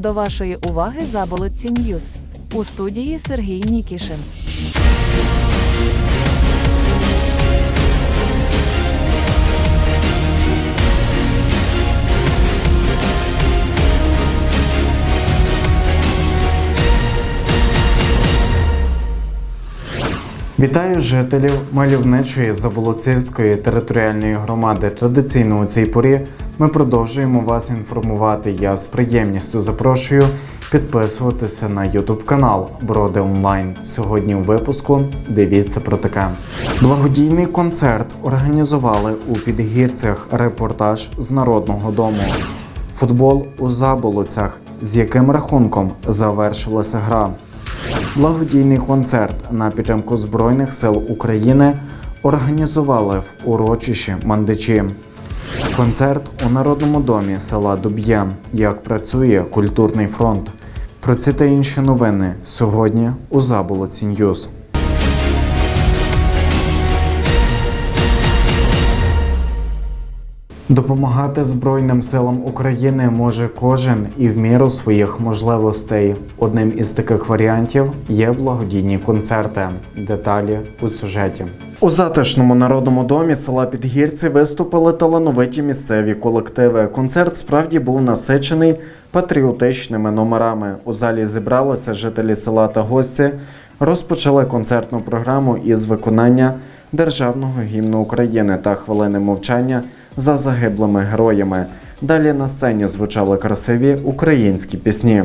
До вашої уваги Заболотці Ньюс. У студії Сергій Нікішин. Вітаю жителів мальовничої Заболоцівської територіальної громади. Традиційно у цій порі ми продовжуємо вас інформувати. Я з приємністю запрошую підписуватися на YouTube канал Броди Онлайн. Сьогодні у випуску дивіться про таке. Благодійний концерт організували у Підгірцях. Репортаж з народного дому. Футбол у Заболоцях. З яким рахунком завершилася гра? Благодійний концерт на підтримку Збройних сил України організували в урочищі Мандичі. Концерт у Народному домі села Дуб'є. Як працює культурний фронт. Про ці та інші новини сьогодні у Заболоці Ньюз. Допомагати Збройним силам України може кожен і в міру своїх можливостей. Одним із таких варіантів є благодійні концерти. Деталі у сюжеті. У затишному народному домі села Підгірці виступили талановиті місцеві колективи. Концерт справді був насичений патріотичними номерами. У залі зібралися жителі села та гості. Розпочали концертну програму із виконання державного гімну України та хвилини мовчання за загиблими героями. Далі на сцені звучали красиві українські пісні.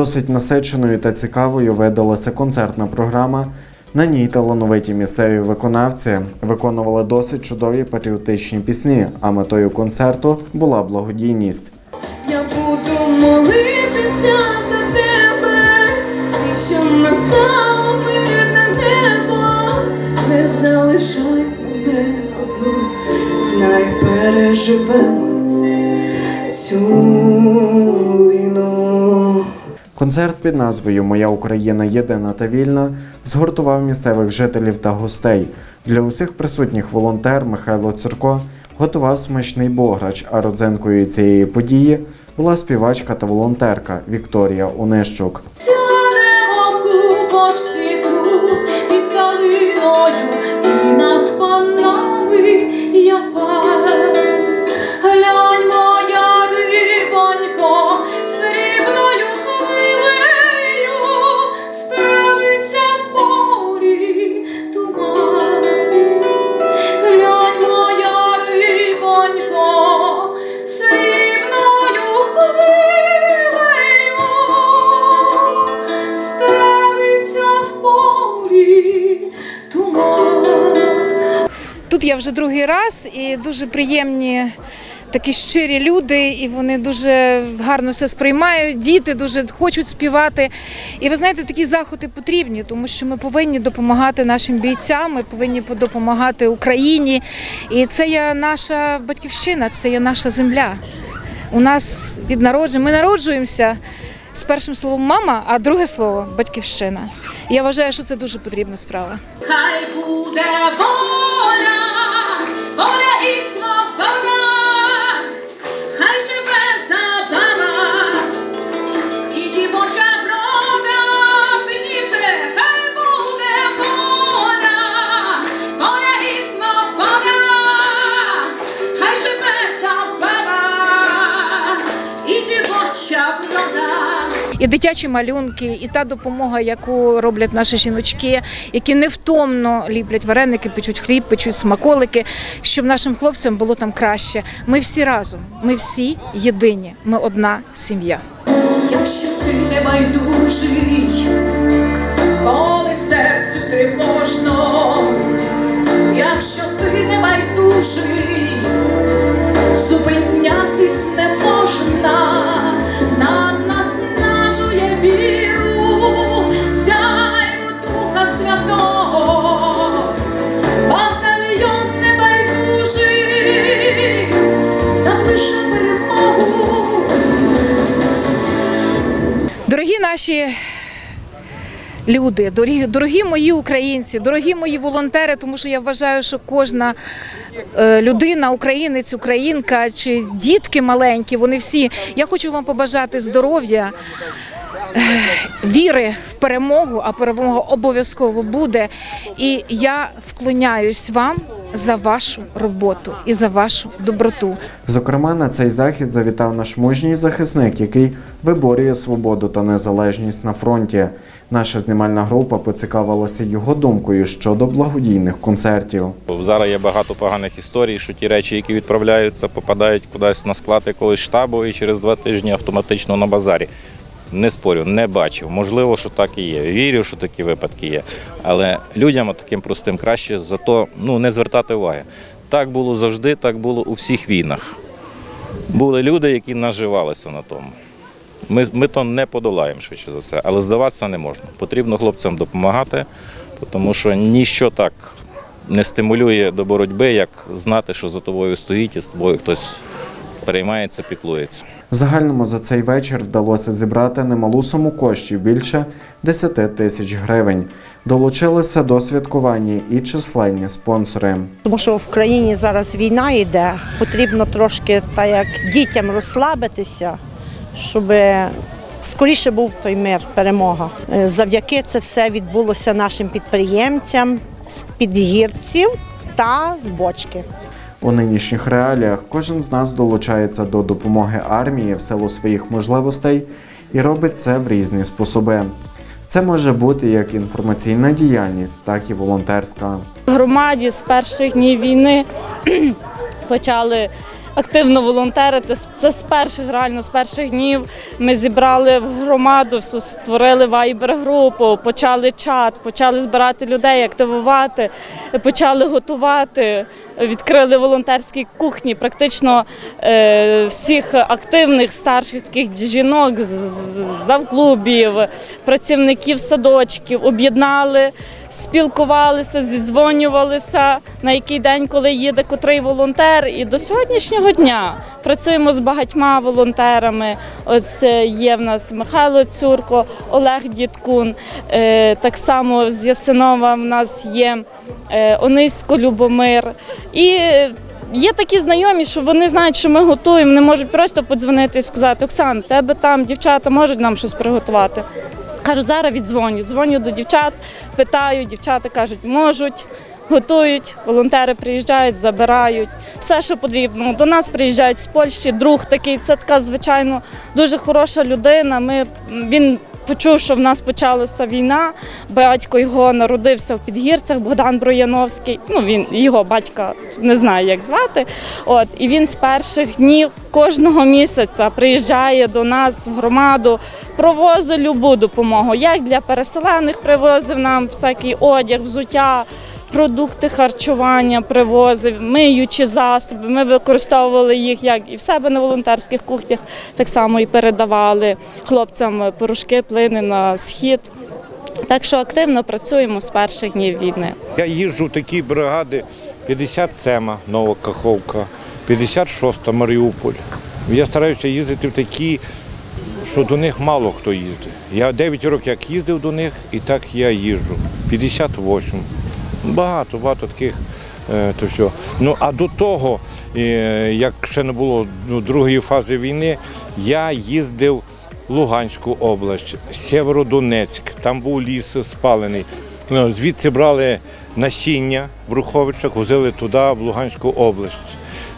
Досить насиченою та цікавою видалася концертна програма. На ній талановиті місцеві виконавці виконували досить чудові патріотичні пісні, а метою концерту була благодійність. Я буду молитися за тебе, і щоб настало мирне небо, не залишай мене одну, знай переживемо цю. Концерт під назвою Моя Україна єдина та вільна згуртував місцевих жителів та гостей. Для усіх присутніх волонтер Михайло Цурко готував смачний бограч, а родзинкою цієї події була співачка та волонтерка Вікторія Унищук. Сядемо тут під калиною Тут я вже другий раз і дуже приємні такі щирі люди, і вони дуже гарно все сприймають. Діти дуже хочуть співати. І ви знаєте, такі заходи потрібні, тому що ми повинні допомагати нашим бійцям, ми повинні допомагати Україні. І це є наша батьківщина, це є наша земля. У нас від народження ми народжуємося з першим словом мама, а друге слово батьківщина. Я вважаю, що це дуже потрібна справа. Хай буде воля, воля і свобода, хай живе і дитячі малюнки, і та допомога, яку роблять наші жіночки, які невтомно ліплять вареники, печуть хліб, печуть смаколики, щоб нашим хлопцям було там краще. Ми всі разом, ми всі єдині, ми одна сім'я. Якщо ти не байдужий, коли серцю тривожно, якщо ти не байдужий, зупинятись не можна. Наші люди, дорогі, дорогі мої українці, дорогі мої волонтери, тому що я вважаю, що кожна е, людина, українець, українка чи дітки маленькі, вони всі. Я хочу вам побажати здоров'я. е, Віри в перемогу, а перемога обов'язково буде. І я вклоняюсь вам за вашу роботу і за вашу доброту. Зокрема, на цей захід завітав наш мужній захисник, який виборює свободу та незалежність на фронті. Наша знімальна група поцікавилася його думкою щодо благодійних концертів. Зараз є багато поганих історій, що ті речі, які відправляються, попадають кудись на склад якогось штабу і через два тижні автоматично на базарі. Не спорю, не бачив. Можливо, що так і є. Вірю, що такі випадки є. Але людям таким простим краще за то ну, не звертати уваги. Так було завжди, так було у всіх війнах. Були люди, які наживалися на тому. Ми, ми то не подолаємо швидше за все, але здаватися не можна. Потрібно хлопцям допомагати, тому що ніщо так не стимулює до боротьби, як знати, що за тобою стоїть і з тобою хтось переймається, піклується. Загальному за цей вечір вдалося зібрати немалу суму коштів більше 10 тисяч гривень. Долучилися до святкування і численні спонсори. Тому що в країні зараз війна йде, потрібно трошки та як дітям розслабитися, щоб скоріше був той мир, перемога. Е, Завдяки це все відбулося нашим підприємцям з підгірців та з бочки. У нинішніх реаліях кожен з нас долучається до допомоги армії в силу своїх можливостей і робить це в різні способи. Це може бути як інформаційна діяльність, так і волонтерська. В громаді з перших днів війни почали активно волонтерити. Це з перших реально з перших днів. Ми зібрали в громаду, створили вайбер-групу, почали чат, почали збирати людей, активувати, почали готувати. Відкрили волонтерські кухні. Практично е, всіх активних старших таких жінок завклубів, працівників садочків об'єднали спілкувалися, зідзвонювалися на який день, коли їде котрий волонтер. І до сьогоднішнього дня працюємо з багатьма волонтерами. Ось е, є в нас Михайло Цюрко, Олег Дідкун. Е, Так само з Ясинова в нас є е, Онисько Любомир. І Є такі знайомі, що вони знають, що ми готуємо, вони можуть просто подзвонити і сказати: Оксан, тебе там дівчата можуть нам щось приготувати. Кажу, зараз віддзвоню. Дзвоню до дівчат, питаю, дівчата кажуть, можуть, готують, волонтери приїжджають, забирають. Все, що потрібно. До нас приїжджають з Польщі, друг такий, це така, звичайно, дуже хороша людина. Ми, він почув, що в нас почалася війна. Батько його народився в Підгірцях, Богдан Брояновський. Ну, він його батька не знаю, як звати. От, і він з перших днів кожного місяця приїжджає до нас в громаду, провозить любу допомогу. Як для переселених привозив нам всякий одяг, взуття. Продукти харчування привозив, миючі засоби. Ми використовували їх як і в себе на волонтерських кухнях, так само і передавали хлопцям порошки, плини на схід. Так що активно працюємо з перших днів війни. Я їжджу в такі бригади 57 Нова Каховка, 56 Маріуполь. Я стараюся їздити в такі, що до них мало хто їздить. Я 9 років як їздив до них, і так я їжджу. 58. Багато, багато таких. е, То все. Ну а до того, е, як ще не було ну, другої фази війни, я їздив в Луганську область, Сєвєродонецьк, там був ліс спалений. Ну, Звідси брали насіння в Руховичах, возили туди, в Луганську область.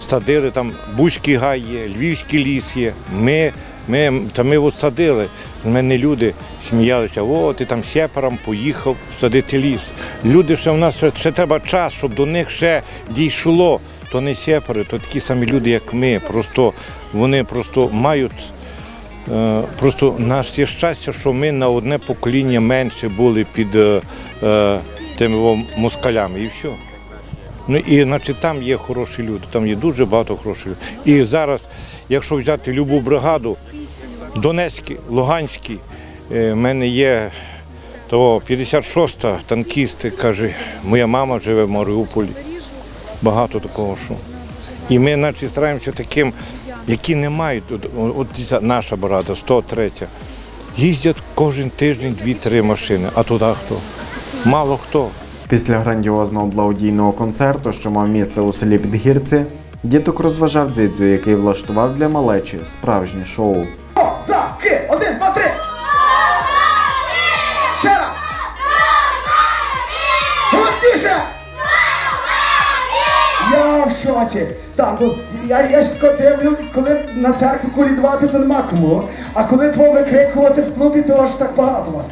Садили там Бузький гай є, Львівський ліс є. Ми, ми, та ми от садили. Мене люди сміялися, о, ти там сепаром поїхав садити ліс. Люди ще в нас ще, ще треба час, щоб до них ще дійшло. То не сепари, то такі самі люди, як ми. Просто вони просто мають. Е, Просто нас є щастя, що ми на одне покоління менше були під е, е, тими москалями і все. Ну і значить, там є хороші люди, там є дуже багато хороших людей. І зараз, якщо взяти любу бригаду, Донецькі, Луганські, е, в мене є того 56-та танкісти, каже, моя мама живе в Маріуполі. Багато такого, що. І ми наче стараємося таким, які не мають, от, от наша бригада, 103, їздять кожен тиждень дві-три машини, а туди хто? Мало хто. Після грандіозного благодійного концерту, що мав місце у селі Підгірці, діток розважав дзидзю, який влаштував для малечі справжнє шоу. За, ки, один, два, три. Ще раз. Голосніше. Я в шоці. Там, ну, я, я ж тако дивлю, коли на церкву колідувати, то нема кому. А коли твого викрикувати в клубі, то аж так багато вас.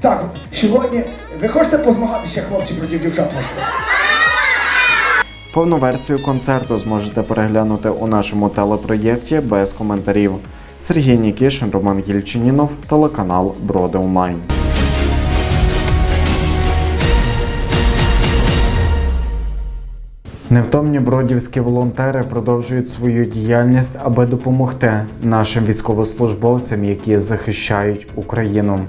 Так, сьогодні ви хочете позмагатися, хлопці, проти дівчат трошки? Повну версію концерту зможете переглянути у нашому телепроєкті без коментарів. Сергій Нікішин, Роман Єльчинінов, телеканал Броди Онлайн. Невтомні бродівські волонтери продовжують свою діяльність, аби допомогти нашим військовослужбовцям, які захищають Україну.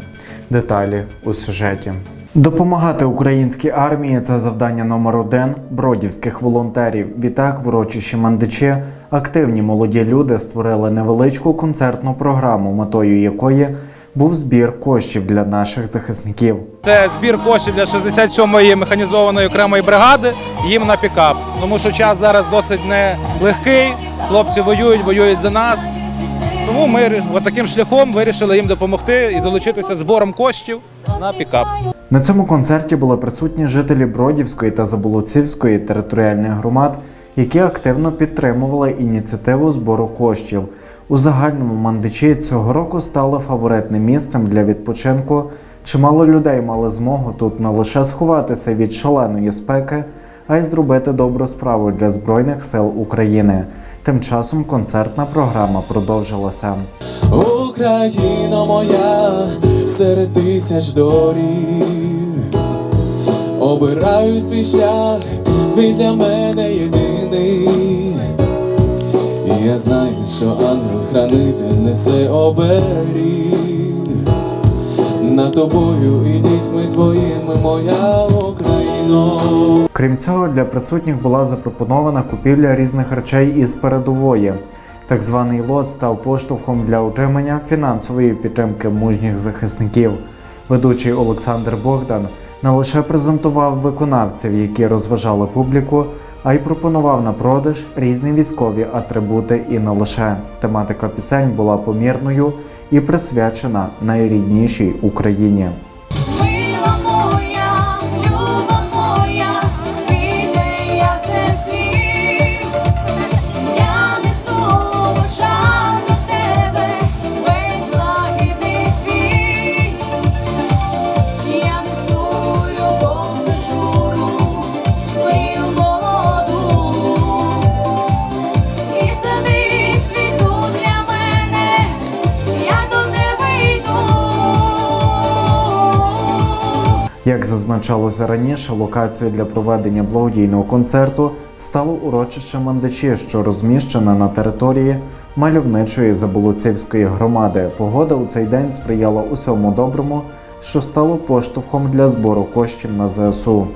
Деталі у сюжеті. Допомагати українській армії це завдання номер один бродівських волонтерів. Відтак, в урочищі Мандичі активні молоді люди створили невеличку концертну програму, метою якої був збір коштів для наших захисників. Це збір коштів для 67-ї механізованої окремої бригади їм на пікап. Тому що час зараз досить нелегкий. Хлопці воюють, воюють за нас. Тому ми таким шляхом вирішили їм допомогти і долучитися збором коштів на пікап. На цьому концерті були присутні жителі Бродівської та Заболоцівської територіальних громад, які активно підтримували ініціативу збору коштів. У загальному мандичі цього року стало фаворитним місцем для відпочинку. Чимало людей мали змогу тут не лише сховатися від шаленої спеки, а й зробити добру справу для Збройних сил України. Тим часом концертна програма продовжилася. Україно моя серед тисяч доріг, обираю свій шлях, він для мене єдиний. І я знаю, що ангел-хранитель несе оберіг. Над тобою і дітьми твоїми, моя Україно. Крім цього, для присутніх була запропонована купівля різних речей із передової. Так званий лот став поштовхом для отримання фінансової підтримки мужніх захисників. Ведучий Олександр Богдан не лише презентував виконавців, які розважали публіку, а й пропонував на продаж різні військові атрибути і не лише. Тематика пісень була помірною і присвячена найріднішій Україні. Як зазначалося раніше, локацією для проведення благодійного концерту стало урочище мандачі, що розміщене на території мальовничої Заболоцівської громади. Погода у цей день сприяла усьому доброму, що стало поштовхом для збору коштів на ЗСУ.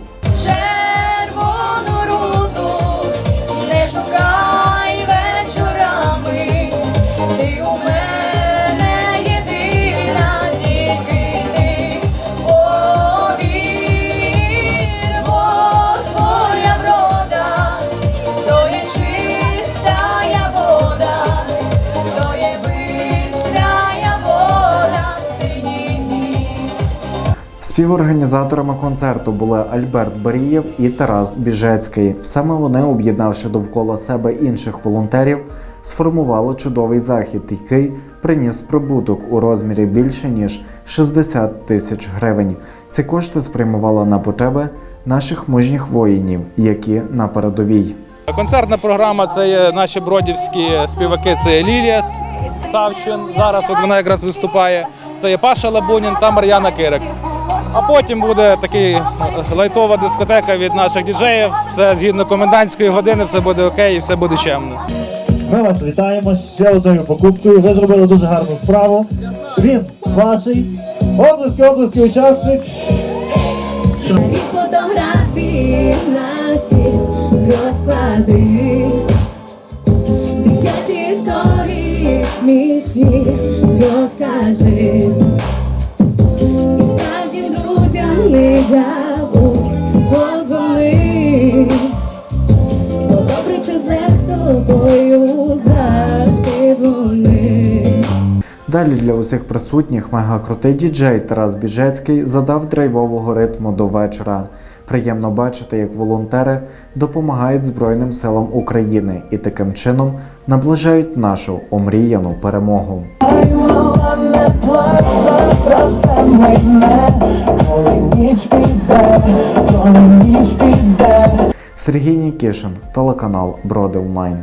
Співорганізаторами концерту були Альберт Барієв і Тарас Біжецький. Саме вони, об'єднавши довкола себе інших волонтерів, сформували чудовий захід, який приніс прибуток у розмірі більше ніж 60 тисяч гривень. Ці кошти спрямували на потреби наших мужніх воїнів, які на передовій. Концертна програма це є наші бродівські співаки. Це є Лілія Савчин. Зараз от вона якраз виступає. Це є Паша Лабунін та Мар'яна Кирик. А потім буде такий е, лайтова дискотека від наших діджеїв. Все згідно комендантської години, все буде окей і все буде чемно. Ми вас вітаємо ще одною покупкою. Ви зробили дуже гарну справу. Він ваший. Облески, облески, учасник. Фотографії на стіл розклади, дитячі історії смішні, розкажи. Не забудь позвони. Бо добре чи з тобою завжди вони. Далі для усіх присутніх мегакрутий діджей Тарас Біжецький задав драйвового ритму до вечора. Приємно бачити, як волонтери допомагають Збройним силам України і таким чином наближають нашу омріяну перемогу. Сергій Нікішин, телеканал Броди Онлайн.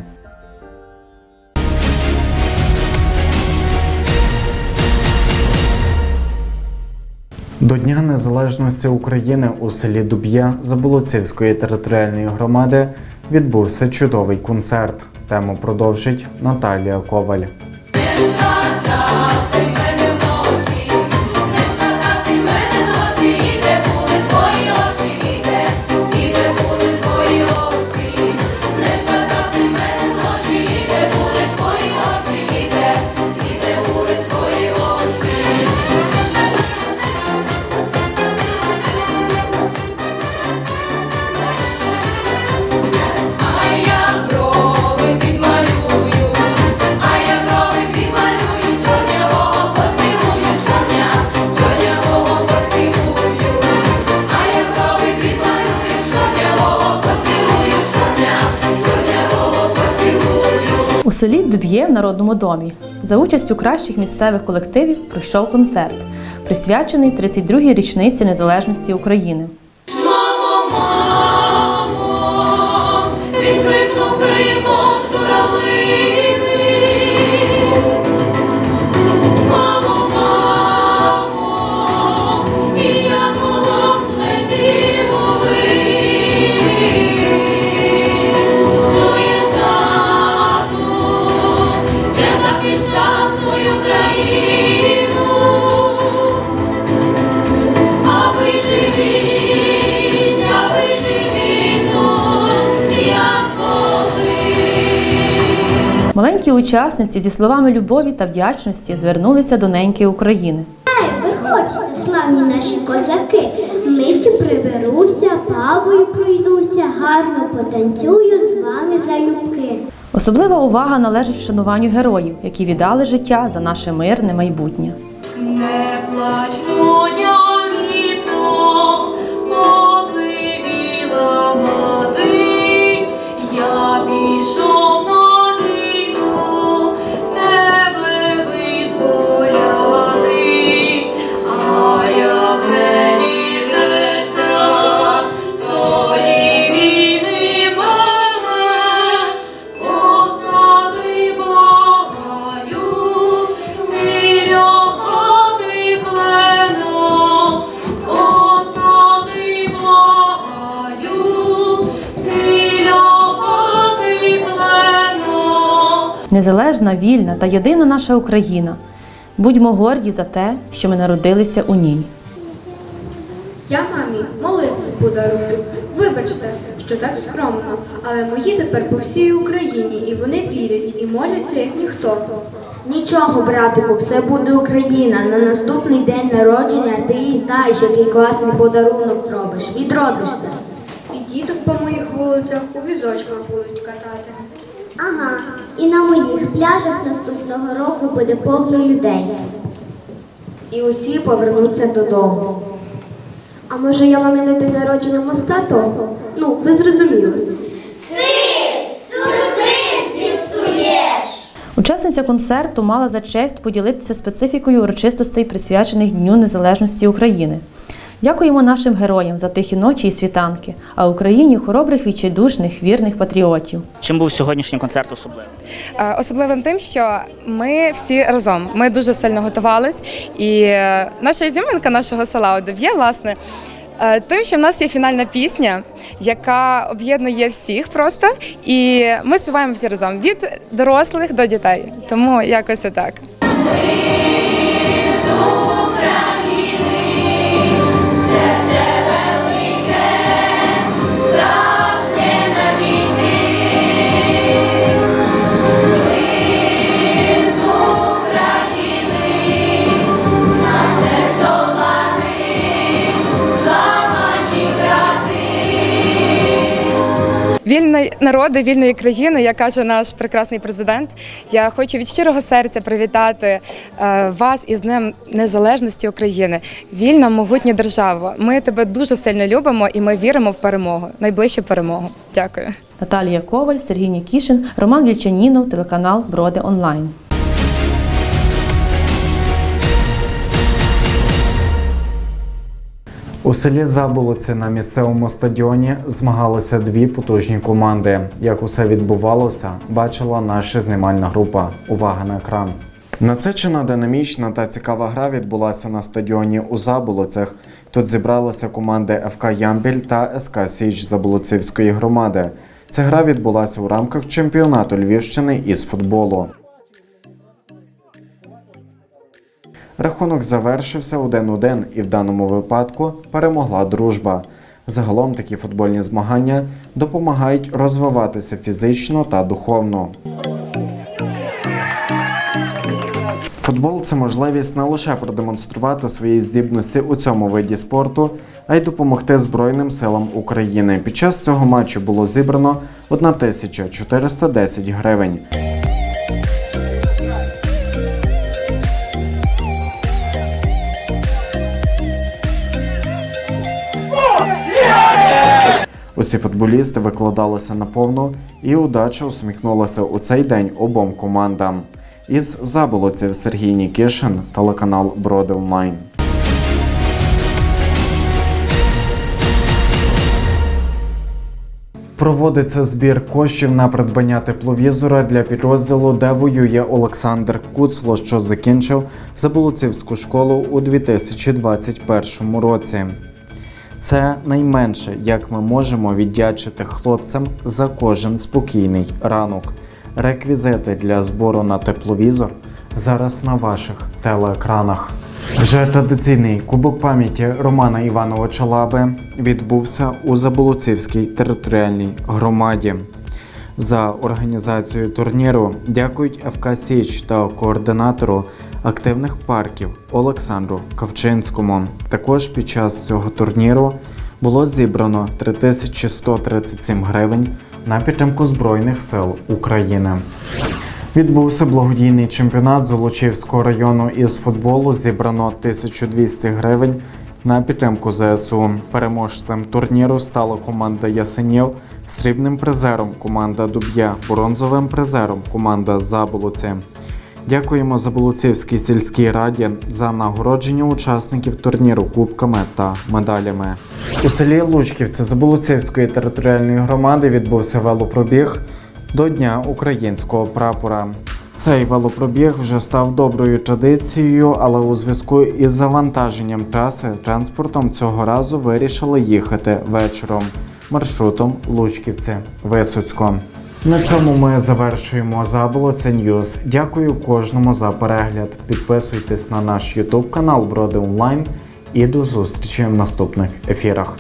До Дня Незалежності України у селі Дуб'я Заболоцівської територіальної громади відбувся чудовий концерт. Тему продовжить Наталія Коваль. Селі Дуб'є в Народному домі за участю кращих місцевих колективів пройшов концерт, присвячений 32-й річниці незалежності України. Учасниці зі словами любові та вдячності звернулися до неньки України. Виходьте, славні наші козаки, миті приберуся, павою пройдуся, гарно потанцюю з вами залюбки. Особлива увага належить вшануванню героїв, які віддали життя за наше мирне майбутнє. Не плач, моя Незалежна, вільна та єдина наша Україна. Будьмо горді за те, що ми народилися у ній. Я мамі молитву подарую. Вибачте, що так скромно, але мої тепер по всій Україні, і вони вірять і моляться як ніхто. Нічого, братику, все буде Україна. На наступний день народження ти їй знаєш, який класний подарунок зробиш. Відродишся. І діток по моїх вулицях у візочках будуть катати. Ага, і на моїх пляжах наступного року буде повно людей. І усі повернуться додому. А може я мамі на день народження моста того? Ну, ви зрозуміли. Учасниця концерту мала за честь поділитися специфікою урочистостей, присвячених Дню Незалежності України. Дякуємо нашим героям за тихі ночі і світанки, а Україні хоробрих, відчайдушних, вірних патріотів. Чим був сьогоднішній концерт особливий? Е, Особливим тим, що ми всі разом. Ми дуже сильно готувались. І е, наша ізюминка нашого села Одов'є, власне, е, тим, що в нас є фінальна пісня, яка об'єднує всіх просто. І ми співаємо всі разом від дорослих до дітей. Тому якось отак. Вільної народи, вільної країни, як каже наш прекрасний президент. Я хочу від щирого серця привітати е, вас із Днем Незалежності України. Вільна, могутня держава. Ми тебе дуже сильно любимо і ми віримо в перемогу, найближчу перемогу. Дякую. Наталія Коваль, Сергій Нікішин, Роман Вільчанінов, телеканал Броди Онлайн. У селі Заболоці на місцевому стадіоні змагалися дві потужні команди. Як усе відбувалося, бачила наша знімальна група. Увага на екран. Насичена, динамічна та цікава гра відбулася на стадіоні у Заболоцях. Тут зібралися команди ФК Ямбіль та СК Січ Заболоцівської громади. Ця гра відбулася у рамках чемпіонату Львівщини із футболу. Рахунок завершився 1-1 і в даному випадку перемогла дружба. Загалом такі футбольні змагання допомагають розвиватися фізично та духовно. Футбол це можливість не лише продемонструвати свої здібності у цьому виді спорту, а й допомогти Збройним силам України. Під час цього матчу було зібрано 1410 гривень. Усі футболісти викладалися наповну, і удача усміхнулася у цей день обом командам. Із заболоців Сергій Нікішин, телеканал Броди Онлайн. Проводиться збір коштів на придбання тепловізора для підрозділу, де воює Олександр Куцло, що закінчив Заболоцівську школу у 2021 році. Це найменше, як ми можемо віддячити хлопцям за кожен спокійний ранок. Реквізити для збору на тепловізор зараз на ваших телеекранах. Вже традиційний кубок пам'яті Романа Івановича Лаби відбувся у Заболоцівській територіальній громаді. За організацію турніру дякують ФК Січ та координатору активних парків Олександру Кавчинському. Також під час цього турніру було зібрано 3137 гривень на підтримку Збройних сил України. Відбувся благодійний чемпіонат Золочівського району із футболу. Зібрано 1200 гривень на підтримку ЗСУ. Переможцем турніру стала команда Ясенів, срібним призером команда Дуб'я, бронзовим призером команда Заболоці. Дякуємо Заболоцівській сільській раді за нагородження учасників турніру кубками та медалями. У селі Лучківці Заболоцівської територіальної громади відбувся велопробіг до Дня українського прапора. Цей велопробіг вже став доброю традицією, але у зв'язку із завантаженням траси транспортом цього разу вирішили їхати вечором маршрутом Лучківці Висоцько. На цьому ми завершуємо Заболоце Ньюз. Дякую кожному за перегляд. Підписуйтесь на наш YouTube канал Броди Онлайн і до зустрічі в наступних ефірах.